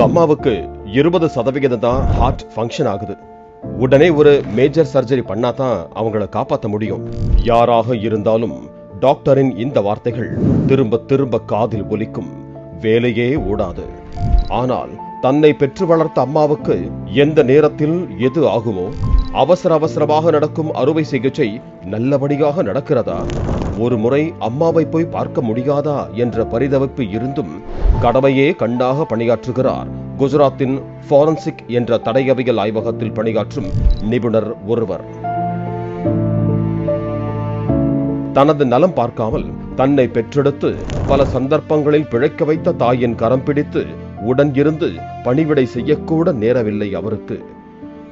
அம்மாவுக்கு இருபது சதவிகிதம் தான் ஹார்ட் ஃபங்க்ஷன் ஆகுது. உடனே ஒரு மேஜர் சர்ஜரி பண்ணா தான் அவங்கள காப்பாற்ற முடியும். யாராக இருந்தாலும் டாக்டரின் இந்த வார்த்தைகள் திரும்ப திரும்ப காதில் ஒலிக்கும். வேலையே ஓடாது. ஆனால் தன்னை பெற்று வளர்த்த அம்மாவுக்கு எந்த நேரத்தில் எது ஆகுமோ அவசர அவசரமாக நடக்கும் அறுவை சிகிச்சை நல்லபடியாக நடக்கிறதா? ஒரு முறை அம்மாவை போய் பார்க்க முடியாதா என்ற பரிதவிப்பு இருந்தும் கடமையே கண்ணாக பணியாற்றுகிறார். குஜராத்தின் ஃபாரன்சிக் என்ற தடையவியல் ஆய்வகத்தில் பணியாற்றும் நிபுணர் ஒருவர். தனது நலம் பார்க்காமல் தன்னை பெற்றெடுத்து பல சந்தர்ப்பங்களில் பிழைக்க வைத்த தாயின் கரம் பிடித்து உடன் இருந்து பணிவிடை செய்யக்கூட நேரவில்லை அவருக்கு.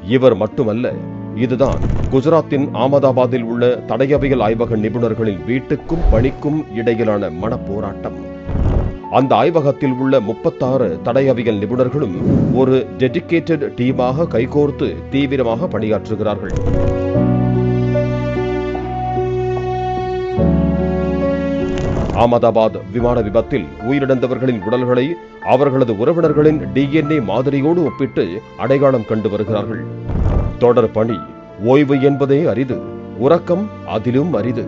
இவர் மட்டுமல்ல இதுதான் குஜராத்தின் ஆமதாபாத்தில் உள்ள தடயவியல் ஆய்வக நிபுணர்களின் வீட்டுக்கும் பணிக்கும் இடையிலான மனப்போராட்டம். அந்த ஆய்வகத்தில் உள்ள முப்பத்தாறு தடயவியல் நிபுணர்களும் ஒரு டெடிகேட்டட் டீமாக கைகோர்த்து தீவிரமாக பணியாற்றுகிறார்கள். அகமதாபாத் விமான விபத்தில் உயிரிழந்தவர்களின் உடல்களை அவர்களது உறவினர்களின் டிஎன்ஏ மாதிரியோடு ஒப்பிட்டு அடையாளம் கண்டு வருகிறார்கள். தொடர் பணி ஓய்வு என்பதே அரிது உறக்கம் அதிலும் அரிது.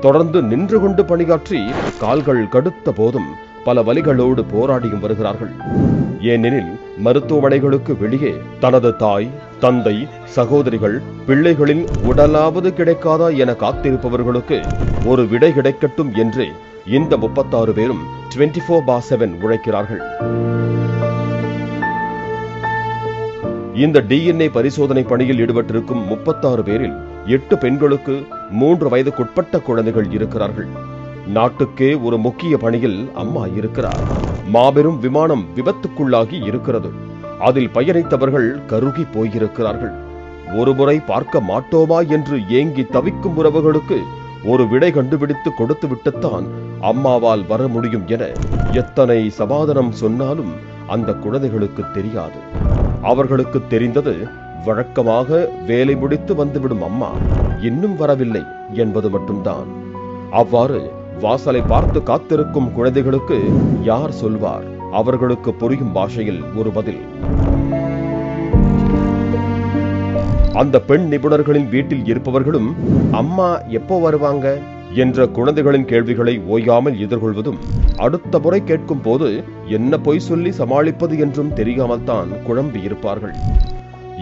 தொடர்ந்து நின்று கொண்டு பணியாற்றி கால்கள் கடுத்த போதும் பல வலிகளோடு போராடியும் வருகிறார்கள். ஏனெனில் மருத்துவமனைகளுக்கு வெளியே தனது தாய் தந்தை சகோதரிகள் பிள்ளைகளின் உடலாவது கிடைக்காதா என காத்திருப்பவர்களுக்கு ஒரு விடை கிடைக்கட்டும் என்றே இந்த முப்பத்தாறு பேரும் டுவெண்டி ஃபோர் பார் செவன் உழைக்கிறார்கள். இந்த டிஎன்ஏ பரிசோதனை பணியில் ஈடுபட்டிருக்கும் முப்பத்தாறு பேரில் எட்டு பெண்களுக்கு மூன்று வயதுக்குட்பட்ட குழந்தைகள் இருக்கிறார்கள். நாட்டுக்கே ஒரு முக்கிய பணியில் அம்மா இருக்கிறார். மாபெரும் விமானம் விபத்துக்குள்ளாகி இருக்கிறது. அதில் பயணித்தவர்கள் கருகி போயிருக்கிறார்கள். ஒருமுறை பார்க்க மாட்டோமா என்று ஏங்கி தவிக்கும் உறவுகளுக்கு ஒரு விடை கண்டுபிடித்து கொடுத்து விட்டுத்தான் அம்மாவால் வர முடியும் என எத்தனை சமாதானம் சொன்னாலும் அந்த குழந்தைகளுக்கு தெரியாது. அவர்களுக்கு தெரிந்தது வழக்கமாக வேலை முடித்து வந்துவிடும் அம்மா இன்னும் வரவில்லை என்பது மட்டும்தான். அவ்வாறு வாசலை பார்த்து காத்திருக்கும் குழந்தைகளுக்கு யார் சொல்வார்? அவர்களுக்கு புரியும் பாஷையில் ஒரு பதில். அந்த பெண் நிபுணர்களின் வீட்டில் இருப்பவர்களும் அம்மா எப்போ வருவாங்க? என்ற குழந்தைகளின் கேள்விகளை ஓயாமல் எதிர்கொள்வதும் அடுத்த முறை கேட்கும் போது என்ன பொய் சொல்லி சமாளிப்பது என்றும் தெரியாமல் தான் குழம்பி இருப்பார்கள்.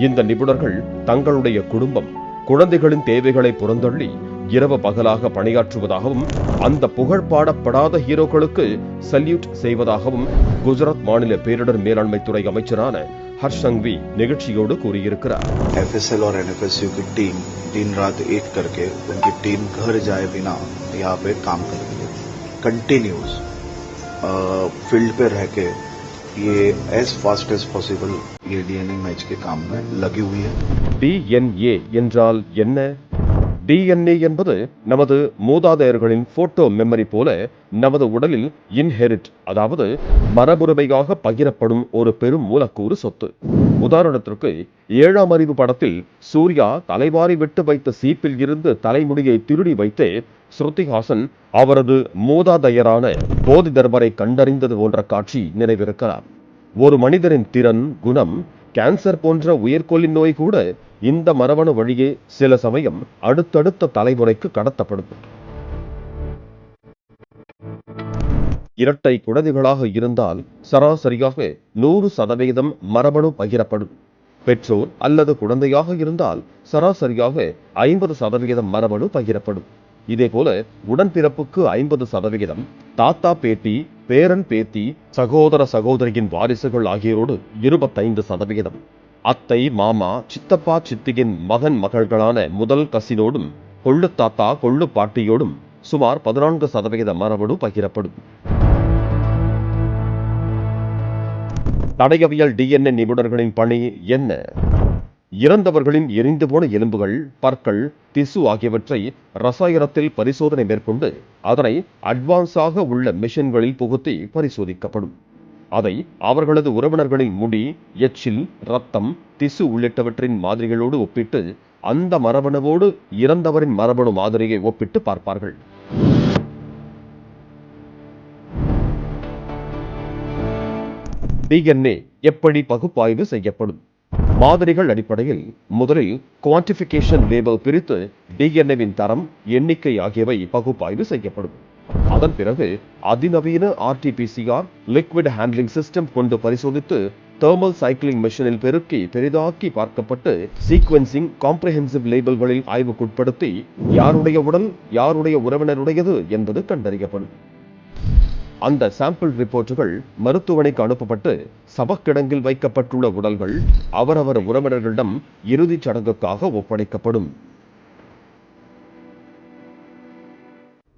இந்த நிபுணர்கள் தங்களுடைய குடும்பம் குழந்தைகளின் தேவைகளை புறந்தள்ளி இரவு பகலாக பணியாற்றுவதாகவும் அந்த புகழ் பாடப்படாத ஹீரோக்களுக்கு சல்யூட் செய்வதாகவும் குஜராத் மாநில பேரிடர் மேலாண்மை துறை அமைச்சரான ஹர்ஷ் சங்வி நிகழ்ச்சியோடு கூறியிருக்கிறார் एफएसएल और एनएफएसयू की टीम दिन रात एक करके उनकी टीम घर जाए बिना यहाँ पे काम कर रही है कंटिन्यूस फील्ड पे रह के ये एज फास्ट एज पॉसिबल ये डीएनए मैच के काम में लगी हुई है டிஎன்ஏ என்றால் என்ன டிஎன்ஏ என்பது நமது மூதாதையர்களின் போட்டோ மெமரி போல நமது உடலில் இன்ஹெரிட் அதாவது மரபுரிமையாக பகிரப்படும் ஒரு பெரும் மூலக்கூறு சொத்து. உதாரணத்திற்கு ஏழாம் அறிவு படத்தில் சூர்யா தலைவாரி விட்டு வைத்த சீப்பில் இருந்து தலைமுடியை திருடி வைத்தே ஸ்ருதிஹாசன் அவரது மூதாதையரான போதி தர்மரை கண்டறிந்தது போன்ற காட்சி நினைவிருக்கலாம். ஒரு மனிதரின் திறன் குணம் கேன்சர் போன்ற உயிர்கொல்லி நோய் கூட இந்த மரபணு வழியே சில சமயம் அடுத்தடுத்த தலைமுறைக்கு கடத்தப்படும். இரட்டை குழந்தைகளாக இருந்தால் சராசரியாக நூறு சதவிகிதம் மரபணு பகிரப்படும். பெற்றோர் அல்லது குழந்தையாக இருந்தால் சராசரியாக ஐம்பது சதவிகிதம் மரபணு பகிரப்படும். இதேபோல உடன்பிறப்புக்கு ஐம்பது சதவிகிதம் தாத்தா பேட்டி பேரன் பேத்தி சகோதர சகோதரியின் வாரிசுகள் ஆகியோரோடு இருபத்தைந்து சதவிகிதம் அத்தை மாமா சித்தப்பா சித்தியின் மகன் மகள்களான முதல் கசினோடும் கொள்ளு தாத்தா கொள்ளு பாட்டியோடும் சுமார் பதினான்கு சதவிகித மரபணு பகிரப்படும். தடயவியல் டிஎன்ஏ நிபுணர்களின் பணி என்ன? இறந்தவர்களின் எரிந்து போன எலும்புகள் பற்கள் திசு ஆகியவற்றை ரசாயனத்தில் பரிசோதனை மேற்கொண்டு அதனை அட்வான்ஸாக உள்ள மிஷின்களில் புகுத்தி பரிசோதிக்கப்படும். அதை அவர்களது உறவினர்களின் முடி எச்சில் ரத்தம் திசு உள்ளிட்டவற்றின் மாதிரிகளோடு ஒப்பிட்டு அந்த மரபணுவோடு இறந்தவரின் மரபணு மாதிரியை ஒப்பிட்டு பார்ப்பார்கள். டிஎன்ஏ எப்படி பகுப்பாய்வு செய்யப்படும்? மாதிரிகள் அடிப்படையில் முதலில் குவான்டிஃபிகேஷன் லேபல் பிரித்து டிஎன்ஏவின் தரம் எண்ணிக்கை ஆகியவை பகுப்பாய்வு செய்யப்படும். அதன் பிறகு அதிநவீன ஆர்டிபிசிஆர் லிக்விட் ஹேண்ட்லிங் சிஸ்டம் கொண்டு பரிசோதித்து தெர்மல் சைக்கிளிங் மிஷினில் பெருக்கி பெரிதாக்கி பார்க்கப்பட்டு சீக்வென்சிங் காம்ப்ரஹென்சிவ் லேபிள்களில் ஆய்வுக்குட்படுத்தி யாருடைய உடல் யாருடைய உறவினருடையது என்பது கண்டறியப்படும். அந்த சாம்பிள் ரிப்போர்ட்டுகள் மருத்துவமனைக்கு அனுப்பப்பட்டு சபக்கிடங்கில் வைக்கப்பட்டுள்ள உடல்கள் அவரவர் உறவினர்களிடம் இறுதிச் சடங்குக்காக ஒப்படைக்கப்படும்.